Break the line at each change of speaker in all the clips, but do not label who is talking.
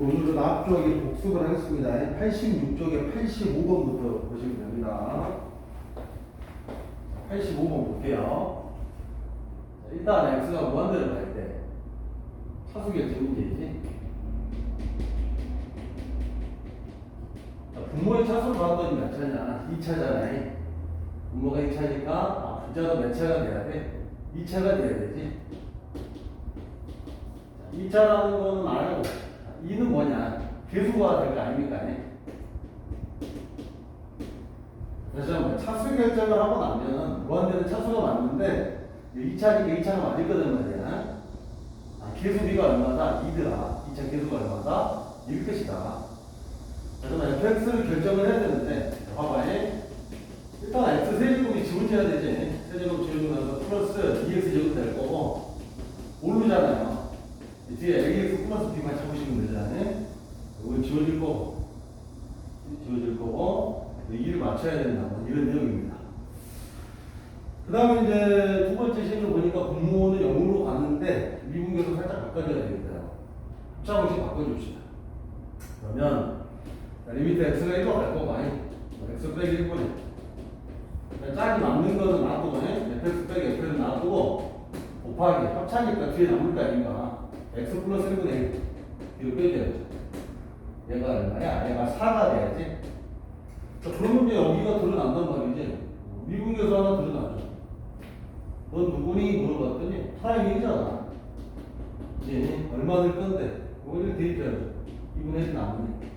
오늘은 앞쪽에 복습을 하겠습니다. 86쪽에 85번부터 보시면 됩니다. 85번 볼게요. 자, 일단 x가 무한대로 갈 때 차수 결정 문제이지. 자, 분모의 차수를 봤더니 몇 차냐? 2차잖아요. 분모가 2차니까 아, 분자가 몇 차가 돼야 돼? 2차가 돼야 되지. 2차라는 거는 알고 2는 뭐냐? 개수가 될 거 아닙니까? 그래서 한번 차수 결정을 하고 나면 무한대는 차수가 맞는데 2차니까 2차가 맞을 거란 말이야. 아, 개수비가 얼마다? 2더라. 2차 개수가 얼마다? 1 것이다. 그래서 fx를 결정을 해야 되는데 봐봐요. 일단 x 세제곱이 지워져야 되지. 세제곱 지워지면서 플러스 2x 제곱 될 거고 모르잖아요. 이 뒤에 ax 플러스 b만 잡으시면 되잖아요. 이건 지워질 거고 지워질 거고 2를 맞춰야 된다. 뭐 이런 내용입니다. 그 다음에 이제 두 번째 식을 보니까 분모는 0으로 갔는데 미분계도 살짝 바꿔줘야 되겠어요. 합차공식 바꿔줍시다. 그러면 자, 리미트 x가 1로 갈 거고 x 빼기 1분에 짝이 맞는 거는 놔두고 fx 빼기 f는 놔두고 곱하기 합차니까 뒤에 남을 거 아닌가 x 플러스 1분의 1 뒤로 빼줘야죠 얘가 얼마야? 얘가 4가 돼야지 자, 그러면 이제 여기가 드러난단 말이지 미분계수 하나 드러나죠 넌 누구니? 물어봤더니 타임이잖아 이제 얼마 들 건데 이걸 대입해야죠 2분의 1 남네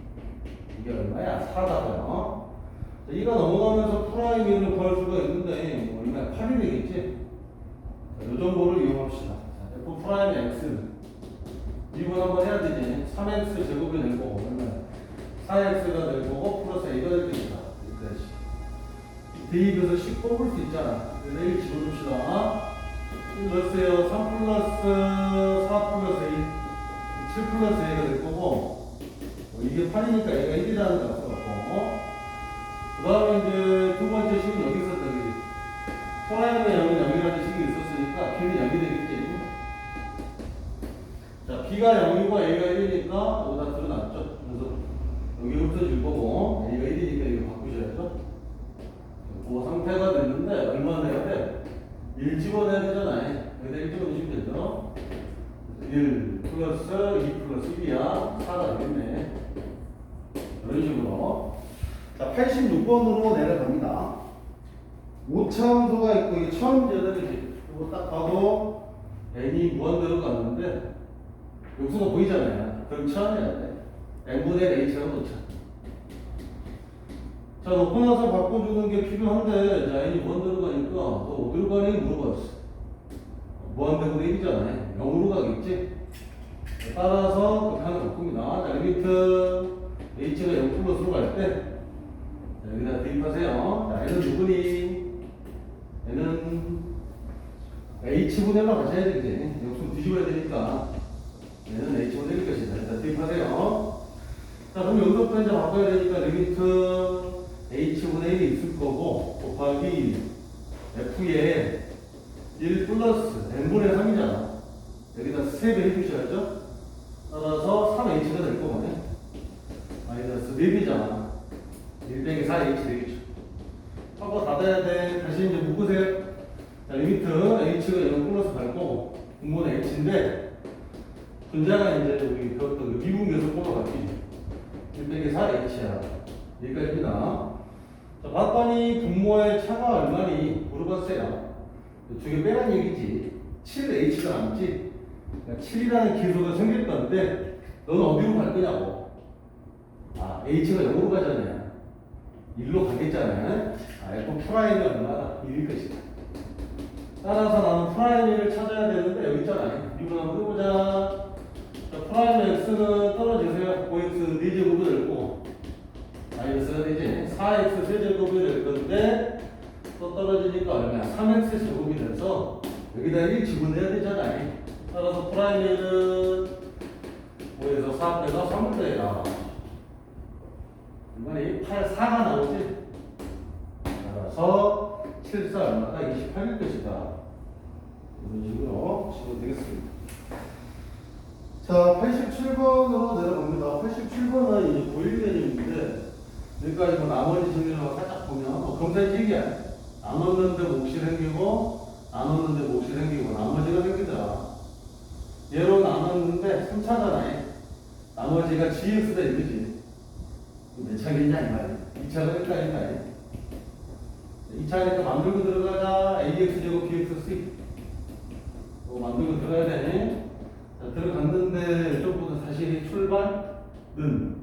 이게 얼마야? 4다고요. 자, 이가 넘어가면서 프라임을 구할 수가 있는데 뭐 얼마야? 8이 되겠지? 자, 이 정보를 이용합시다. 자, f 프라임 x 미분 한번 해야 되지. 3x 제곱이 될 거고 얼마야? 4x가 될 거고 플러스 a가 될 거니까 여기까지. 대입해서 10 뽑을 수 있잖아. 그래서 1 집어줍시다. 1 넣으세요. 3 플러스 4 플러스 1 7 플러스 a가 될 거고 뭐 이게 8이니까 얘가 1이라는 걸 써갖고 그 다음에 이제 두 번째 식은 여기 있었다 그지 프라임의 0은 0이라는 식이 있었 b가 0이고 a가 1이니까 여기다 드러났죠? 그래서 여기 흩어질 거고 a가 1이니까 이거 바꾸셔야죠. 그 상태가 됐는데 얼마 내야 돼? 1 집어내야 되잖아요 여기다 1 집어넣으시면 되죠. 1 플러스 2 플러스 1이야. 4가 되겠네. 이런 식으로. 자 86번으로 내려갑니다. 오차함수가 있고 이게 처음 제대로지. 이거 딱 봐도 n이 무한대로 갔는데 역수가 보이잖아요. 그럼 처음해야 돼 n분의 h라고 놓자 자 놓고 나서 바꿔주는 게 필요한데 자 n이 무한대로 가니까 너 어디로 가니 물어봤어. 무한대로 1이잖아요. 0으로 가겠지? 따라서 그렇게 하나 바꿉니다. 자 리미트 h가 0 플러스로 갈때 여기다 대입하세요. 자, 얘는 누구니? 얘는 h분의로 가셔야 되겠지. 역수 뒤집어야 되니까 얘는 h분의 1 것이다. 일단 대입하세요. 자, 그럼 여기서부터 이제 바꿔야 되니까 리미트 h분의 1이 있을 거고 곱하기 f에 1 플러스 n분의 3이잖아. 여기다 3배 해주셔야죠. 따라서 3h가 될 거거든요. 마이너스 4배잖아. 1 빼기 4h 되겠죠. 한번 닫아야 돼. 다시 이제 묶으세요. 자, 리미트 h가 0 플러스 갈 거고, 분모는 h인데, 분자가 이제 우리 그 미분계수 꼴로 바뀌죠. 1 빼기 4h야. 여기까지입니다. 자, 봤더니 분모의 차가 얼마니? 물어봤어요. 두 개 빼란 얘기지. 7h가 남지. 그러니까 7이라는 기수가 생길 건데, 너는 어디로 갈 거냐고. 아, h가 0으로 가잖아요. 1로 가겠잖아요. 아, f 프라임이 얼마다? 1일 것이다. 따라서 나는 프라임을 찾아야 되는데 여기 있잖아요. 미분 한번 해보자. 자, 프라임 x는 떨어지세요. 5x 4제곱이 될 거고 마이너스가 되지. 4x 세제곱이 될 건데 또 떨어지니까 얼마야? 3x 제곱이 돼서 여기다 1 집어내야 되잖아요. 따라서 프라임은 5에서 4 빼서 3을 빼라. 이번에 8, 4가 나오지? 따라서 7, 4 얼마다? 28일 것이다. 이런 식으로 치면 되겠습니다. 자, 87번으로 내려갑니다. 87번은 이제 고일 개념인데, 여기까지 뭐 나머지 정리를 살짝 보면, 뭐 검사식이야. 안 얻는데 몫이 생기고, 안 얻는데 몫이 생기고, 나머지가 생기더라. 얘로 나눴는데 3차잖아요. 나머지가 GX다 이거지. 몇 차겠냐, 이 말이야. 2차가 몇 차인가, 2차니까 만들고 들어가자. AX제곱 BXC. 뭐 만들고 들어가야 되네. 자, 들어갔는데 이쪽부터 사실 출발은.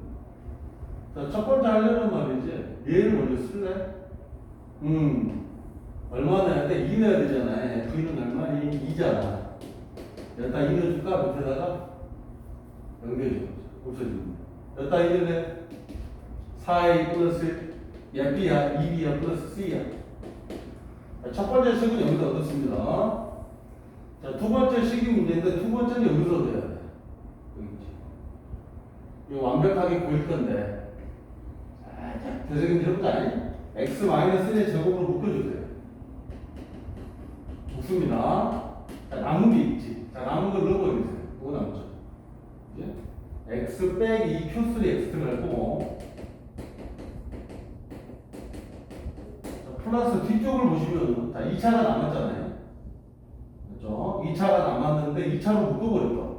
자, 첫 번째 하려는 말이지. 얘를 먼저 쓸래? 음. 얼마 내야 돼? 2 내야 되잖아. F는 얼마니? 2잖아. 여기다 2 넣어줄까? 밑에다가? 연결해줘. 없어지면. 여기다 2 넣을래? 4A 플러스 야 B야 2B야 플러스 C야 자, 첫 번째 식은 여기서 얻었습니다 자, 두 번째 식이 문제인데 두 번째는 여기서 얻어야 돼. 여기 있지 이거 완벽하게 보일 건데. 살짝 되새김 해보자 X 마이너스 제곱으로 묶어주세요. 묶습니다. 자, 남은 게 있지. 자, 남은 걸 넣어버리세요. 이거 남죠. 이제 X 빼기 Q3 X를 할 거고. 자, 플러스 뒤쪽을 보시면 자 2차가 남았잖아요. 그렇죠? 2차가 남았는데 2차로 묶어버렸다.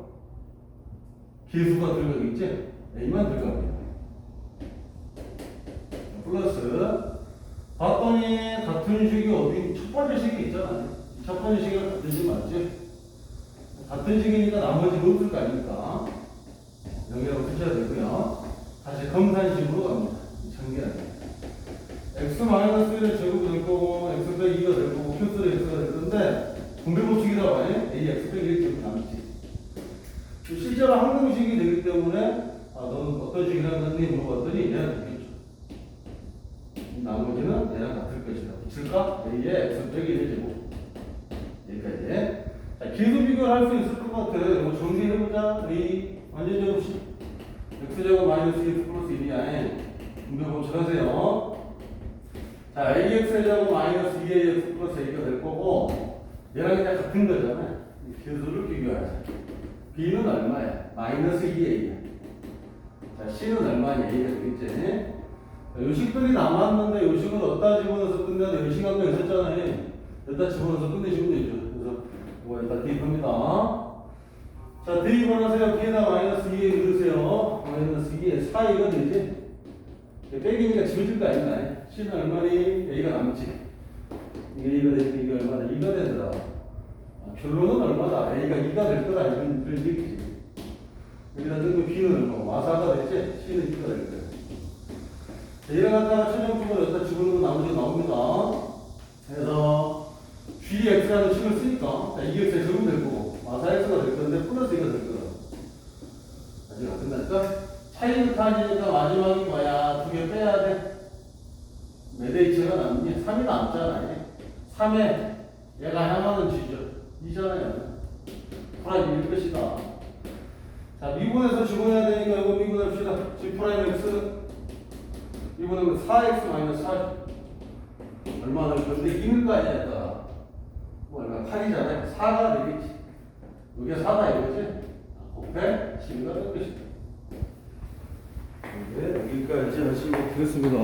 개수가 들어가겠지? A만 들어갑니다. 플러스 봤더니 같은 식이 어디 첫 번째 식이 있잖아요. 첫 번째 식이 같은 식 맞지? 같은 식이니까 나머지가 없을 거 아닙니까? 여기라고 쓰셔야 되고요. 다시 검산식으로 갑니다. 전개합니다. x 마이너스 1의 제곱이 될 거고 x 빼기 2가 될 거고 q 3 x가 될 건데 분배 법칙이라고 하네 a x 빼기 1 제곱 남지 실제로 항공식이 되기 때문에 아 너는 어떤 식이라는지 물어봤더니 얘랑 같겠죠. 나머지는 얘랑 같을 것이다. 붙일까? 빼기 1 제곱 여기까지. 자 계속 비교를 할 수 있을 것 같아. 이거 정리해보자. a 완전 제곱식 x 제곱 마이너스 2 플러스 1이야 분배 법칙 하세요. 자, AX의 제곱 마이너스 2AX 플러스 A가 될 거고, 얘랑 그냥 같은 거잖아요. 이 개수를 비교하자. B는 얼마야? 마이너스 2A야. 자, C는 얼마냐? A가 되겠지? 자, 요식들이 남았는데 요식은 어디다 집어넣어서 끝내야 돼? 요식 한명 있었잖아요. 여기다 집어넣어서 끝내시면 되죠. 그래서, 뭐, 여기다 대입합니다. 자, 대입을 하세요. B에다 마이너스 2A 넣으세요. 마이너스 2에 4A가 되지? 빼기니까 지워질 거 아닌가요? C는 얼마니? A가 남지. 이게 A가 되니까 이게 얼마나? 2가 되더라. 아, 결론은 얼마다? A가 2가 될 거다. 이런, 이런 얘기지. 여기다 넣으면 B는 얼마? 마사가 됐지? C는 2가 될 거야. 자, 얘를 갖다가 최종적으로 여기다 집어넣으면 나머지가 나옵니다. 그래서 GX라는 식을 쓰니까 자, 2X의 적으면 될 거고 마사 X가 될 건데 플러스 2가 될 거다. 안 끝났다? 차이는 타지니까 마지막이 뭐야? 두 개 빼야 돼. 몇 H가 남니? 3이 남잖아. 3에 얘가 향하는 지죠. 이잖아요. 프라임 일 것이다. 자, 미분에서 지분해야 되니까 이거 미분합시다. G 프라임 X 미분하면 4X 마이너스 4. 얼마 될 건데 2일 거 아니야, 얘가. 뭐 얼마 8이잖아요. 4가 되겠지. 이게 4다 이거지? 곱해 12가 될 것이다. 네, 여기까지 하시면 되겠습니다.